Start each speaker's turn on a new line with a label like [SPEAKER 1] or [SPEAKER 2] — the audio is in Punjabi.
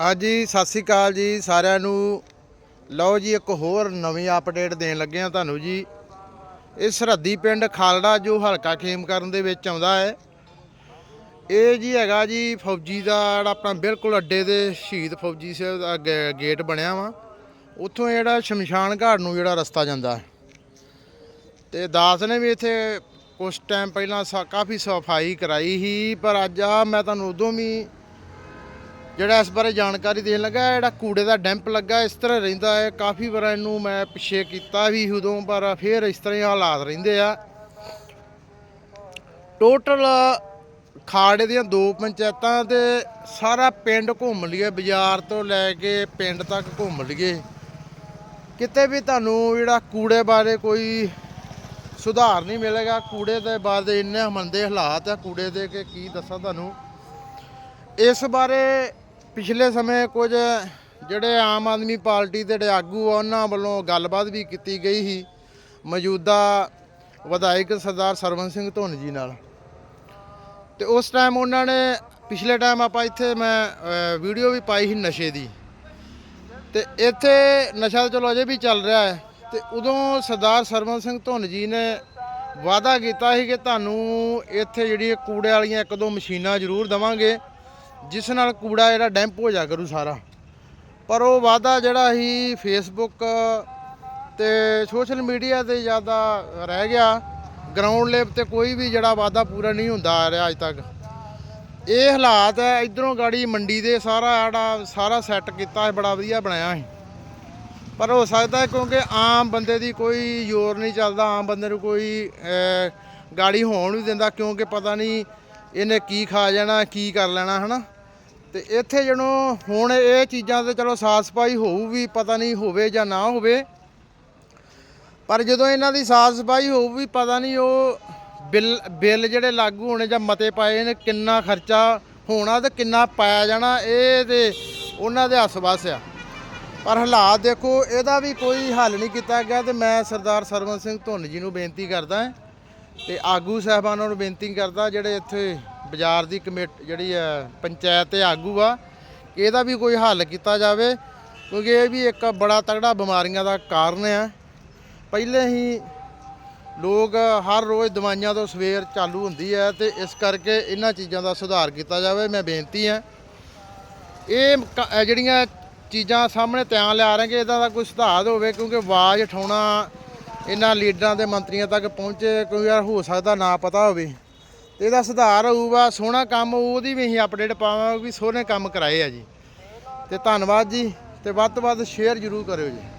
[SPEAKER 1] ਹਾਂਜੀ ਸਤਿ ਸ੍ਰੀ ਅਕਾਲ ਜੀ ਸਾਰਿਆਂ ਨੂੰ। ਲਓ ਜੀ, ਇੱਕ ਹੋਰ ਨਵੀਂ ਅਪਡੇਟ ਦੇਣ ਲੱਗੇ ਆ ਤੁਹਾਨੂੰ ਜੀ। ਇਹ ਸਰਹੱਦੀ ਪਿੰਡ ਖਾਲੜਾ, ਜੋ ਹਲਕਾ ਖੇਮ ਕਰਨ ਦੇ ਵਿੱਚ ਆਉਂਦਾ ਹੈ। ਇਹ ਜੀ ਹੈਗਾ ਜੀ, ਫੌਜੀ ਦਾ ਜਿਹੜਾ ਆਪਣਾ ਬਿਲਕੁਲ ਅੱਡੇ ਦੇ ਸ਼ਹੀਦ ਫੌਜੀ ਸਾਹਿਬ ਦਾ ਗੇ- ਗੇਟ ਬਣਿਆ ਵਾ। ਉੱਥੋਂ ਜਿਹੜਾ ਸ਼ਮਸ਼ਾਨ ਘਾਟ ਨੂੰ ਜਿਹੜਾ ਰਸਤਾ ਜਾਂਦਾ ਹੈ। ਤੇ ਦਾਸ ਨੇ ਵੀ ਇੱਥੇ ਕੁਝ ਟਾਈਮ ਪਹਿਲਾਂ ਸਾ- ਕਾਫੀ ਸਫ਼ਾਈ ਕਰਾਈ ਸੀ, ਪਰ ਅੱਜ ਆ ਮੈਂ ਤੁਹਾਨੂੰ ਉਦੋਂ ਵੀ ਜਿਹੜਾ ਇਸ ਬਾਰੇ ਜਾਣਕਾਰੀ ਦੇਣ ਲੱਗਾ ਜਿਹੜਾ ਕੂੜੇ ਦਾ ਡੈਂਪ ਲੱਗਾ, ਇਸ ਤਰ੍ਹਾਂ ਰਹਿੰਦਾ ਹੈ। ਕਾਫੀ ਵਾਰ ਇਹਨੂੰ ਮੈਂ ਪਿੱਛੇ ਕੀਤਾ ਵੀ ਉਦੋਂ, ਪਰ ਫਿਰ ਇਸ ਤਰ੍ਹਾਂ ਹਾਲਾਤ ਰਹਿੰਦੇ ਆ। ਟੋਟਲ ਖਾੜੇ ਦੀਆਂ ਦੋ ਪੰਚਾਇਤਾਂ ਤੇ ਸਾਰਾ ਪਿੰਡ ਘੁੰਮ ਲਈਏ, ਬਾਜ਼ਾਰ ਤੋਂ ਲੈ ਕੇ ਪਿੰਡ ਤੱਕ ਘੁੰਮ ਲਈਏ। ਕਿਤੇ ਵੀ ਤੁਹਾਨੂੰ ਜਿਹੜਾ ਕੂੜੇ ਬਾਰੇ ਕੋਈ ਸੁਧਾਰ ਨਹੀਂ ਮਿਲੇਗਾ, ਕੂੜੇ ਦੇ ਬਾਰੇ ਇੰਨੇ ਮੰਦੇ ਹਾਲਾਤ ਆ ਕੂੜੇ ਦੇ ਕਿ ਕੀ ਦੱਸਾਂ ਤੁਹਾਨੂੰ। ਇਸ ਬਾਰੇ ਪਿਛਲੇ ਸਮੇਂ ਕੁਝ ਜਿਹੜੇ ਆਮ ਆਦਮੀ ਪਾਰਟੀ ਦੇ ਜਿਹੜੇ ਆਗੂ ਆ, ਉਹਨਾਂ ਵੱਲੋਂ ਗੱਲਬਾਤ ਵੀ ਕੀਤੀ ਗਈ ਸੀ, ਮੌਜੂਦਾ ਵਿਧਾਇਕ ਸਰਦਾਰ ਸਰਵਨ ਸਿੰਘ ਧੁੰਨ ਜੀ ਨਾਲ। ਤੇ ਉਸ ਟਾਈਮ ਉਹਨਾਂ ਨੇ, ਪਿਛਲੇ ਟਾਈਮ ਆਪਾਂ ਇੱਥੇ ਮੈਂ ਵੀਡੀਓ ਵੀ ਪਾਈ ਸੀ ਨਸ਼ੇ ਦੀ। ਤੇ ਇੱਥੇ ਨਸ਼ਾ ਚਲੋ ਅਜੇ ਵੀ ਚੱਲ ਰਿਹਾ ਹੈ। ਤੇ ਉਦੋਂ ਸਰਦਾਰ ਸਰਵਨ ਸਿੰਘ ਧੁੰਨ ਜੀ ਨੇ ਵਾਅਦਾ ਕੀਤਾ ਸੀ ਕਿ ਤੁਹਾਨੂੰ ਇੱਥੇ ਜਿਹੜੀ ਕੂੜੇ ਵਾਲੀਆਂ ਇੱਕ ਦੋ ਮਸ਼ੀਨਾਂ ਜ਼ਰੂਰ ਦਵਾਂਗੇ। ਜਿਸ ਨਾਲ ਕੂੜਾ ਜਿਹੜਾ ਡੈਂਪ ਹੋ ਜਾ ਕਰੂ ਸਾਰਾ। ਪਰ ਉਹ ਵਾਅਦਾ ਜਿਹੜਾ ਸੀ ਫੇਸਬੁੱਕ ਤੇ ਸੋਸ਼ਲ ਮੀਡੀਆ ਤੇ ਜ਼ਿਆਦਾ ਰਹਿ ਗਿਆ। ਗਰਾਊਂਡ ਲੈਵਲ ਤੇ ਕੋਈ ਵੀ ਜਿਹੜਾ ਵਾਅਦਾ ਪੂਰਾ ਨਹੀਂ ਹੁੰਦਾ ਆ ਰਿਹਾ ਅੱਜ ਤੱਕ। ਇਹ ਹਾਲਾਤ ਹੈ, ਇਧਰੋਂ ਗਾੜੀ ਮੰਡੀ ਦੇ ਸਾਰਾ ਜਿਹੜਾ, ਸਾਰਾ ਸੈੱਟ ਕੀਤਾ ਹੈ, ਬੜਾ ਵਧੀਆ ਬਣਾਇਆ ਹੈ। ਪਰ ਹੋ ਸਕਦਾ ਹੈ ਕਿਉਂਕਿ ਆਮ ਬੰਦੇ ਦੀ ਕੋਈ ਜ਼ੋਰ ਨਹੀਂ ਚੱਲਦਾ, ਆਮ ਬੰਦੇ ਨੂੰ ਕੋਈ ਗਾੜੀ ਹੋਣ ਵੀ ਦਿੰਦਾ, ਕਿਉਂਕਿ ਪਤਾ ਨਹੀਂ ਇਹਨੇ ਕੀ ਖਾ ਜਾਣਾ, ਕੀ ਕਰ ਲੈਣਾ, ਹਨਾ? ਤੇ ਇੱਥੇ ਜਦੋਂ ਹੁਣ ਇਹ ਚੀਜ਼ਾਂ ਤੇ ਚਲੋ ਸਾਫ਼ ਸਫ਼ਾਈ ਹੋਊ ਵੀ ਪਤਾ ਨਹੀਂ ਹੋਵੇ ਜਾਂ ਨਾ ਹੋਵੇ। ਪਰ ਜਦੋਂ ਇਹਨਾਂ ਦੀ ਸਾਫ਼ ਸਫ਼ਾਈ ਹੋਊ ਵੀ ਪਤਾ ਨਹੀਂ ਉਹ ਬਿੱਲ ਬਿੱਲ ਜਿਹੜੇ ਲਾਗੂ ਹੋਣੇ ਜਾਂ ਮਤੇ ਪਾਏ ਨੇ, ਕਿੰਨਾ ਖਰਚਾ ਹੋਣਾ ਤੇ ਕਿੰਨਾ ਪਾਇਆ ਜਾਣਾ, ਇਹ ਤੇ ਉਹਨਾਂ ਦੇ ਹੱਸ-ਵਸ ਆ। ਪਰ ਹਾਲਾਤ ਦੇਖੋ, ਇਹਦਾ ਵੀ ਕੋਈ ਹੱਲ ਨਹੀਂ ਕੀਤਾ ਗਿਆ ਤੇ ਮੈਂ ਸਰਦਾਰ ਸਰਵਨ ਸਿੰਘ ਧੁੰਨ ਜੀ ਨੂੰ ਬੇਨਤੀ ਕਰਦਾ ਹਾਂ ਤੇ ਆਗੂ ਸਾਹਿਬਾਨਾਂ ਨੂੰ ਬੇਨਤੀ ਕਰਦਾ ਜਿਹੜੇ ਇੱਥੇ ਬਾਜ਼ਾਰ ਦੀ ਕਮੇਟੀ ਜਿਹੜੀ ਹੈ, ਪੰਚਾਇਤ ਤੇ ਆਗੂ ਆ ਇਹਦਾ ਵੀ ਕੋਈ ਹੱਲ ਕੀਤਾ ਜਾਵੇ, ਕਿਉਂਕਿ ਇਹ ਵੀ ਇੱਕ ਬੜਾ ਤਗੜਾ ਬਿਮਾਰੀਆਂ ਦਾ ਕਾਰਨ ਹੈ ਪਹਿਲੇ ਹੀ ਲੋਕ ਹਰ ਰੋਜ਼ ਦਵਾਈਆਂ ਤੋਂ ਸਵੇਰ ਚਾਲੂ ਹੁੰਦੀ ਹੈ ਤੇ ਇਸ ਕਰਕੇ ਇਹਨਾਂ ਚੀਜ਼ਾਂ ਦਾ ਸੁਧਾਰ ਕੀਤਾ ਜਾਵੇ, ਮੈਂ ਬੇਨਤੀ ਹੈ ਇਹ ਕ- ਜਿਹੜੀਆਂ ਚੀਜ਼ਾਂ ਸਾਹਮਣੇ ਧਿਆਨ ਲਿਆ ਰਹੇ ਕਿ ਇਹਦਾ ਦਾ ਕੋਈ ਸੁਧਾਰ ਹੋਵੇ, ਕਿਉਂਕਿ ਆਵਾਜ਼ ਉਠਾਉਣਾ ਇਹਨਾਂ ਲੀਡਰਾਂ ਦੇ ਮੰਤਰੀਆਂ ਤੱਕ ਪਹੁੰਚੇ ਕੋਈ ਯਾਰ ਹੋ ਸਕਦਾ ਨਾ ਪਤਾ ਹੋਵੇ। ਤੇ ਇਹਦਾ ਸੁਧਾਰ ਹੋਊਗਾ ਸੋਹਣਾ ਕੰਮ ਹੋਊ, ਉਹਦੀ ਵੀ ਅਸੀਂ ਅਪਡੇਟ ਪਾਵਾਂਗੇ ਵੀ ਸੋਹਣੇ ਕੰਮ ਕਰਾਏ ਆ ਜੀ। ਤੇ ਧੰਨਵਾਦ ਜੀ ਤੇ ਵੱਧ ਤੋਂ ਵੱਧ ਸ਼ੇਅਰ ਜ਼ਰੂਰ ਕਰਿਓ ਜੀ।